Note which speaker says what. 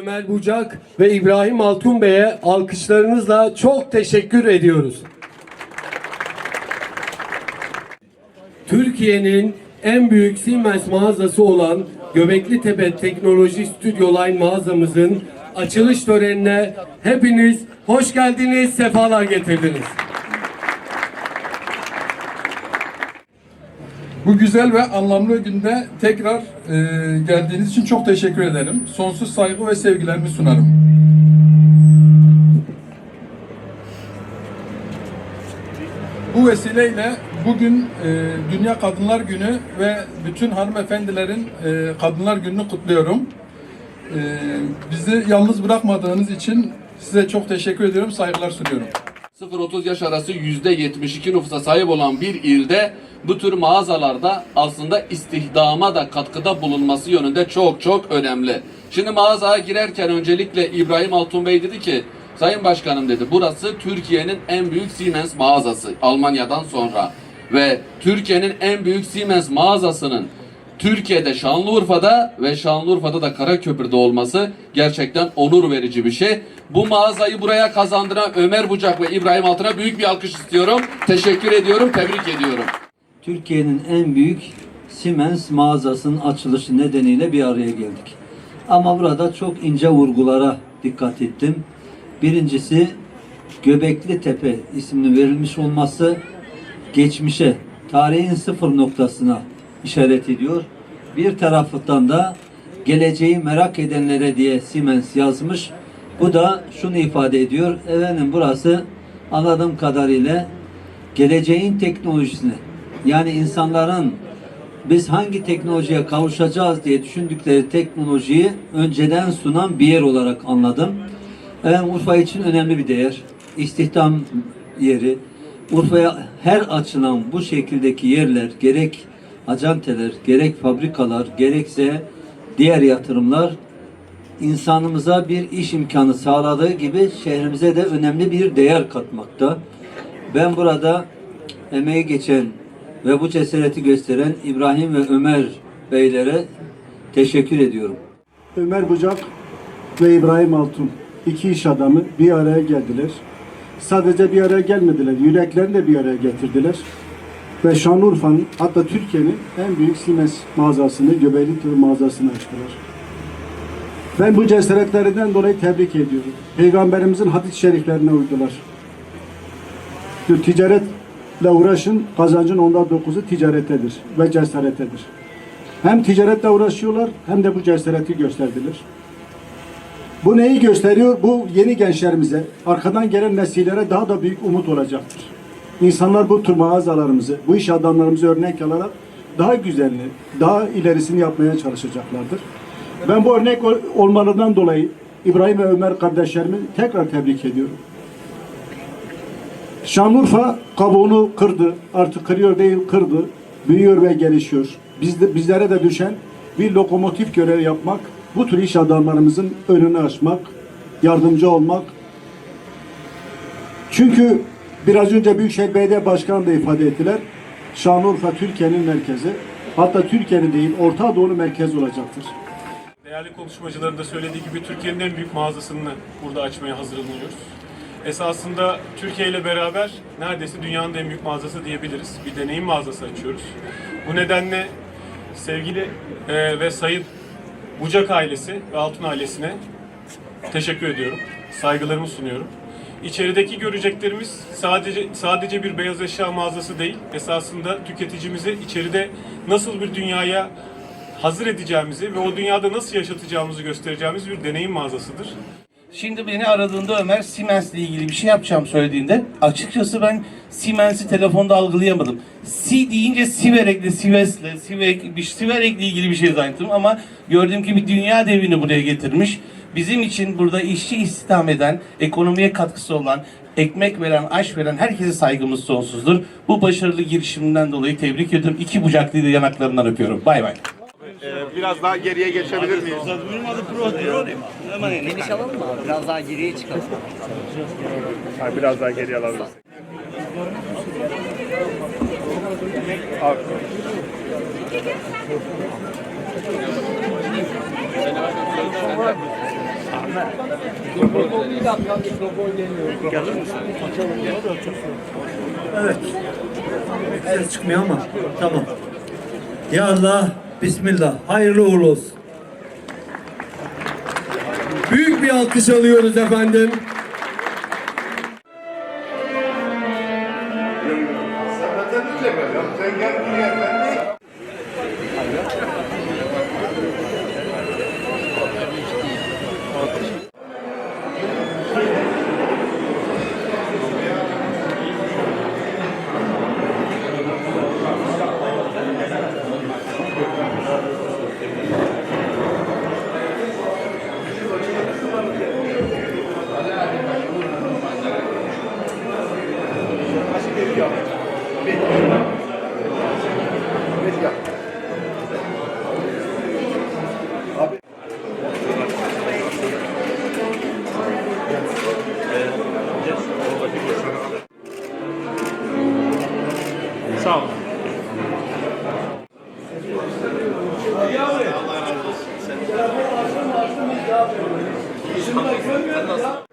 Speaker 1: Ömer Bucak ve İbrahim Altun Bey'e alkışlarınızla çok teşekkür ediyoruz. Türkiye'nin en büyük Siemens mağazası olan Göbekli Tepe Teknoloji Stüdyo Line mağazamızın açılış törenine hepiniz hoş geldiniz, sefalar getirdiniz.
Speaker 2: Bu güzel ve anlamlı günde tekrar e, geldiğiniz için çok teşekkür ederim. Sonsuz saygı ve sevgilerimi sunarım. Bu vesileyle bugün e, Dünya Kadınlar Günü ve bütün hanımefendilerin e, Kadınlar Günü'nü kutluyorum. E, bizi yalnız bırakmadığınız için size çok teşekkür ediyorum, saygılar sunuyorum.
Speaker 3: 0-30 yaş arası %72 nüfusa sahip olan bir ilde bu tür mağazalarda aslında istihdama da katkıda bulunması yönünde çok çok önemli. Şimdi mağazaya girerken öncelikle İbrahim Altun Bey dedi ki Sayın Başkanım dedi burası Türkiye'nin en büyük Siemens mağazası Almanya'dan sonra ve Türkiye'nin en büyük Siemens mağazasının Türkiye'de Şanlıurfa'da ve Şanlıurfa'da da Karaköprü'de olması gerçekten onur verici bir şey. Bu mağazayı buraya kazandıran Ömer Bucak ve İbrahim Altın'a büyük bir alkış istiyorum. Teşekkür ediyorum, tebrik ediyorum.
Speaker 4: Türkiye'nin en büyük Siemens mağazasının açılışı nedeniyle bir araya geldik. Ama burada çok ince vurgulara dikkat ettim. Birincisi Göbekli Tepe isminin verilmiş olması geçmişe, tarihin sıfır noktasına işaret ediyor. Bir taraftan da geleceği merak edenlere diye Siemens yazmış. Bu da şunu ifade ediyor. Efendim burası anladığım kadarıyla geleceğin teknolojisine yani insanların biz hangi teknolojiye kavuşacağız diye düşündükleri teknolojiyi önceden sunan bir yer olarak anladım. Evet, Urfa için önemli bir değer. İstihdam yeri. Urfa'ya her açılan bu şekildeki yerler gerek acenteler, gerek fabrikalar, gerekse diğer yatırımlar insanımıza bir iş imkanı sağladığı gibi şehrimize de önemli bir değer katmakta. Ben burada emeği geçen ve bu cesareti gösteren İbrahim ve Ömer beylere teşekkür ediyorum.
Speaker 5: Ömer Bucak ve İbrahim Altun iki iş adamı bir araya geldiler. Sadece bir araya gelmediler, yüreklerini de bir araya getirdiler. Ve Şanlıurfa'nın hatta Türkiye'nin en büyük Siemens mağazasını, Göbekli Tepe mağazasını açtılar. Ben bu cesaretlerinden dolayı tebrik ediyorum. Peygamberimizin hadis-i şeriflerine uydular. Diyor, Ticaretle uğraşın, kazancın onda dokuzu ticarettedir ve cesarettedir. Hem ticaretle uğraşıyorlar hem de bu cesareti gösterdiler. Bu neyi gösteriyor? Bu yeni gençlerimize, arkadan gelen nesillere daha da büyük umut olacaktır. İnsanlar bu tür mağazalarımızı, bu iş adamlarımızı örnek alarak daha güzelini, daha ilerisini yapmaya çalışacaklardır. Ben bu örnek ol- olmalarından dolayı İbrahim ve Ömer kardeşlerimi tekrar tebrik ediyorum. Şanlıurfa kabuğunu kırdı. Artık kırıyor değil kırdı. Büyüyor ve gelişiyor. Biz de, bizlere de düşen bir lokomotif görevi yapmak, bu tür iş adamlarımızın önünü açmak, yardımcı olmak. Çünkü biraz önce Büyükşehir Belediye Başkanı da ifade ettiler. Şanlıurfa Türkiye'nin merkezi. Hatta Türkiye'nin değil Orta Doğu'nun merkezi olacaktır.
Speaker 6: Değerli konuşmacıların da söylediği gibi Türkiye'nin en büyük mağazasını burada açmaya hazırlanıyoruz. Esasında Türkiye ile beraber neredeyse dünyanın en büyük mağazası diyebiliriz. Bir deneyim mağazası açıyoruz. Bu nedenle sevgili e, ve sayın Bucak ailesi ve Altun ailesine teşekkür ediyorum. Saygılarımı sunuyorum. İçerideki göreceklerimiz sadece sadece bir beyaz eşya mağazası değil. Esasında tüketicimizi içeride nasıl bir dünyaya hazır edeceğimizi ve o dünyada nasıl yaşatacağımızı göstereceğimiz bir deneyim mağazasıdır.
Speaker 7: Şimdi beni aradığında Ömer Siemens'le ilgili bir şey yapacağım söylediğinde açıkçası ben Siemens'i telefonda algılayamadım. Si deyince Siverek'le, Sives'le, Sivek, bir Siverek'le ilgili bir şey zannettim ama gördüğüm ki bir dünya devini buraya getirmiş. Bizim için burada işçi istihdam eden, ekonomiye katkısı olan, ekmek veren, aş veren herkese saygımız sonsuzdur. Bu başarılı girişiminden dolayı tebrik ediyorum. İki bucaklıyı da yanaklarından öpüyorum. Bay bay.
Speaker 8: Biraz daha geriye geçebilir miyiz?
Speaker 9: Geniş alalım mı? Biraz daha geriye çıkalım.
Speaker 8: Biraz daha geriye alabiliriz.
Speaker 4: Evet. Ses çıkmıyor ama tamam. Ya Allah, Bismillah. Hayırlı uğurlu olsun.
Speaker 1: Büyük bir alkış alıyoruz efendim.
Speaker 8: Sağ Nasıl?